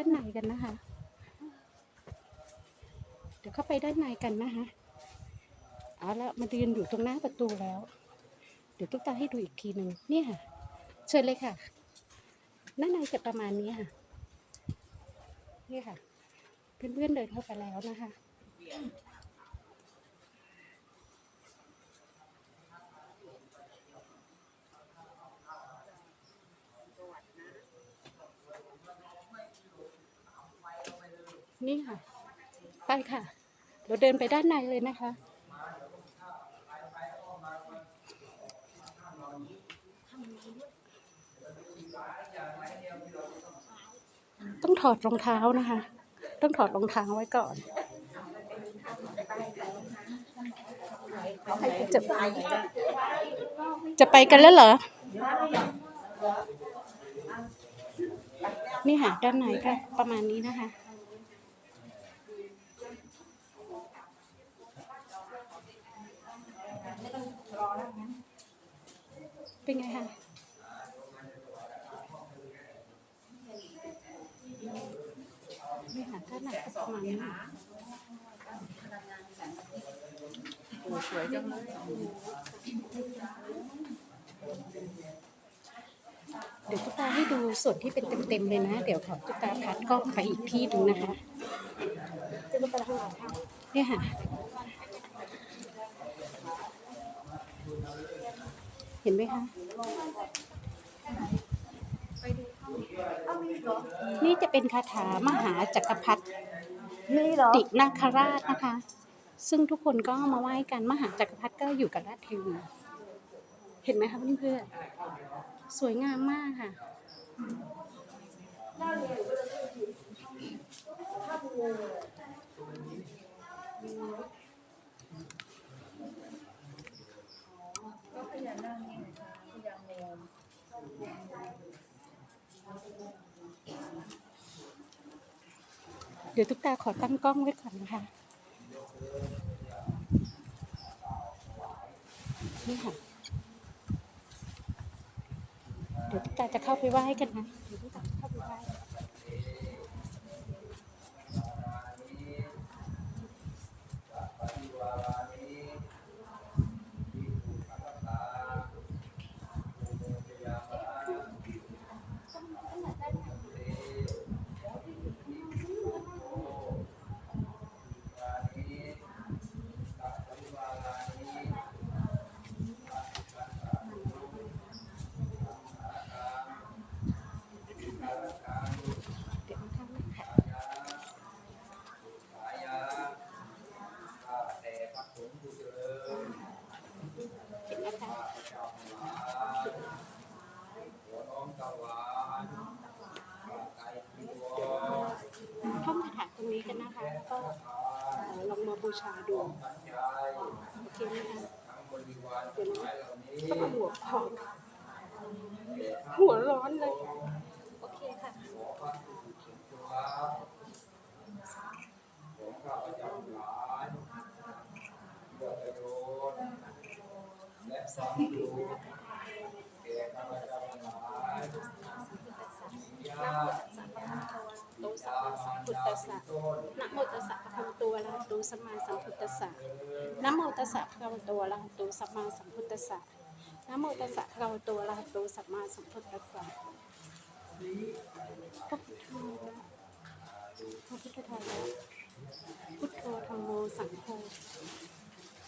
านในกันนะคะ เดี๋ยวเข้าไปด้านในกันนะคะเอาละมายืนอยู่ตรงหน้าประตูแล้ว เดี๋ยวตุ๊กตาให้ดูอีกทีหนึ่งเนี่ยค่ะ เชิญเลยค่ะด้านในจะประมาณนี้ค่ะ นี่ค่ะ เพื่อนๆเดินเข้าไปแล้วนะคะ นี่ค่ะ ไปค่ะ เราเดินไปด้านในเลยนะคะ ต้องถอดรองเท้านะคะ ต้องถอดรองเท้าไว้ก่อนจะจะไปกันแล้วเหรอ นี่ค่ะด้านในก็ประมาณนี้นะคะ เป็นไงคะนี่ค่ะด้านในก็ประมาณนี้โอ้สวยจังเลยเดี๋ยวตุ๊กตาให้ดูส่วนที่เป็นเต็มๆเลยนะ เดี๋ยวขอตุ๊กตาพัดกล้องไปอีกที่หนึ่งนะคะเนี่ยค่ะ เห็นไหมคะ นี่จะเป็นคาถามหาจักรพรรดินี่เหรอตินาคราชนะคะ ซึ่งทุกคนก็มาไหว้กันมหาจักรพรรดิก็อยู่กับราชเทวีเห็นไหมคะเพื่อนๆสวยงามมากค่ะก็พญานาคนี่ไงพญาโม เดี๋ยวทุกตาขอตั้งกล้องไว้ก่อนนะคะนี่ค่ะเดี๋ยวทุกตาจะเข้าไปไหว้กันนะเดี๋ยวทุกตาจะเข้าไปไหว้ เดี๋ยวข้างๆนะคะเห็นนะคะท่องคาถาตรง นี้กันนะคะ แล้วก็ลองมาบูชาดูโอเคไหมคะเดี๋ยวนะต้องหัวพองหัวร้อนเลย โอเคค่ะ โตสัมมาสัมพุทธัสสะนะโมตัสสะภะคะวะโตอะระหะโต สัมมาสัมพุทธัสสะนะโมตัสสะภะคะวตอะระหะโตสัมมาสัมพุทธัสสะนะโมตัสสะภะคะวตอะระหะโตสัมมาสัมพุทธัสสะพระพุทธพระพุทธทายะพุทโธธรรมโมสังโฆ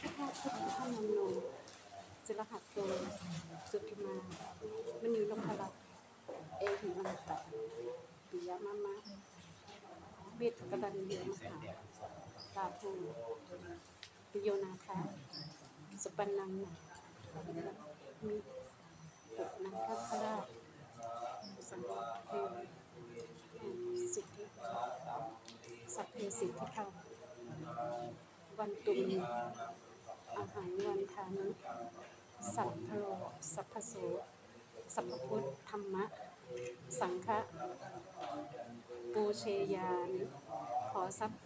พุทธพุทธธรรมโนสิรหัสโตสุติมามณีนพลัตน์เอหิมันตะปิยมะมะเวทกระดันเยมหา ตาภูปิโยนาคาสปันนังมีปุนังคัคราสังเทวสิทธิสัพเพสิทธิธรรมวันตุมอาหารวันทานุสัพพโลสัพพโสสัพพุทธธรรมะ สังฆะปูเชยานขอทรัพย์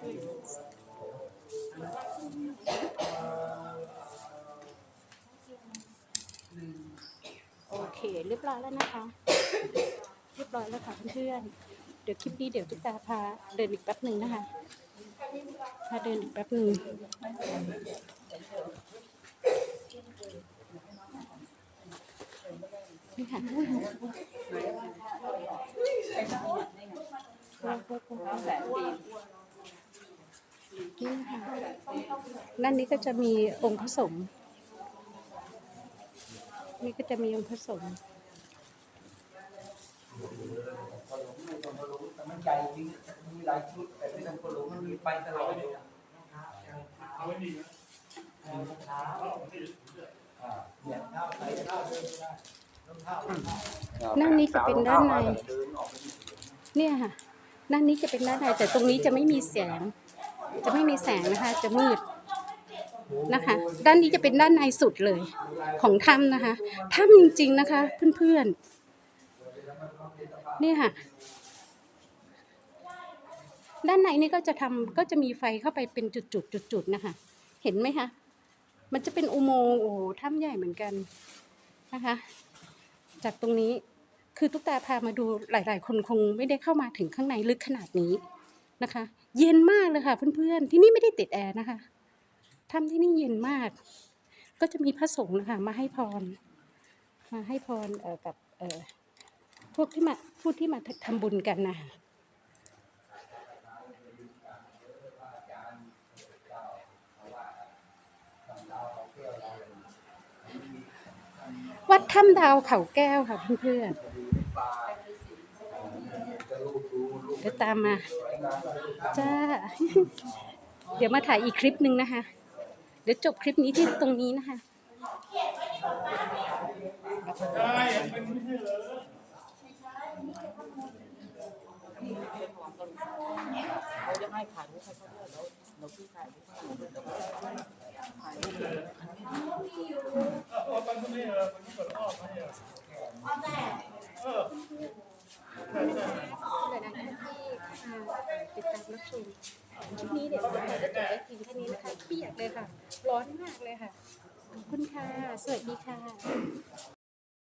โอเค เรียบร้อยแล้วนะคะ เรียบร้อยแล้วค่ะเพื่อนๆเดี๋ยวคลิปนี้เดี๋ยวตุ๊กตาพาเดินอีกแป๊บหนึ่งนะคะพาเดินอีกแป๊บหนึ่งนี่ค่ะ นี่ค่ะด้านนี้ก็จะมีองค์ผสม นี่ก็จะมีองค์ผสมแต่มันใหญ่จริงมีหลายชุดแต่ที่ทำคนหลงมันมีไปตลอดเลยอะเอาไว้ดีนะเอาเท้าอ่าเหยียดเท้าใส่เท้าเดินไม่ได้รองเท้านั่นนี่จะเป็นด้านในเดินออกไปดิเนี่ยค่ะด้านนี้จะเป็นด้านในแต่ตรงนี้จะไม่มีแสง จะไม่มีแสงนะคะ จะมืดนะคะ ด้านนี้จะเป็นด้านในสุดเลยของถ้ำนะคะถ้ำจริง ๆนะคะ เพื่อนๆนี่ค่ะด้านในนี่ก็จะทำก็จะมีไฟเข้าไปเป็นจุดๆจุดๆนะคะ เห็นไหมคะ มันจะเป็นอุโมงค์โอ้ถ้ำใหญ่เหมือนกันนะคะ จากตรงนี้คือตุ๊กตาพามาดูหลาย ๆ คนคงไม่ได้เข้ามาถึงข้างในลึกขนาดนี้นะคะ เย็นมากเลยค่ะเพื่อนๆ ที่นี่ไม่ได้ติดแอร์นะคะถ้ำที่นี่เย็นมาก ก็จะมีพระสงฆ์นะคะมาให้พร มาให้พรเอ่อกับเอ่อพวกที่มาผู้ที่มาทำบุญกันนะคะวัดถ้ำดาวเขาแก้วค่ะเพื่อนๆ เดี๋ยวตามมาจ้า เดี๋ยวมาถ่ายอีกคลิปหนึ่งนะคะ เดี๋ยวจบคลิปนี้ที่ตรงนี้นะคะ ติดตามรับชมคลิปนี้เดี๋ยวเราจะจบไว้เพียงแค่นี้นะคะเปียกเลยค่ะ ร้อนมากเลยค่ะ ขอบคุณค่ะ สวัสดีค่ะ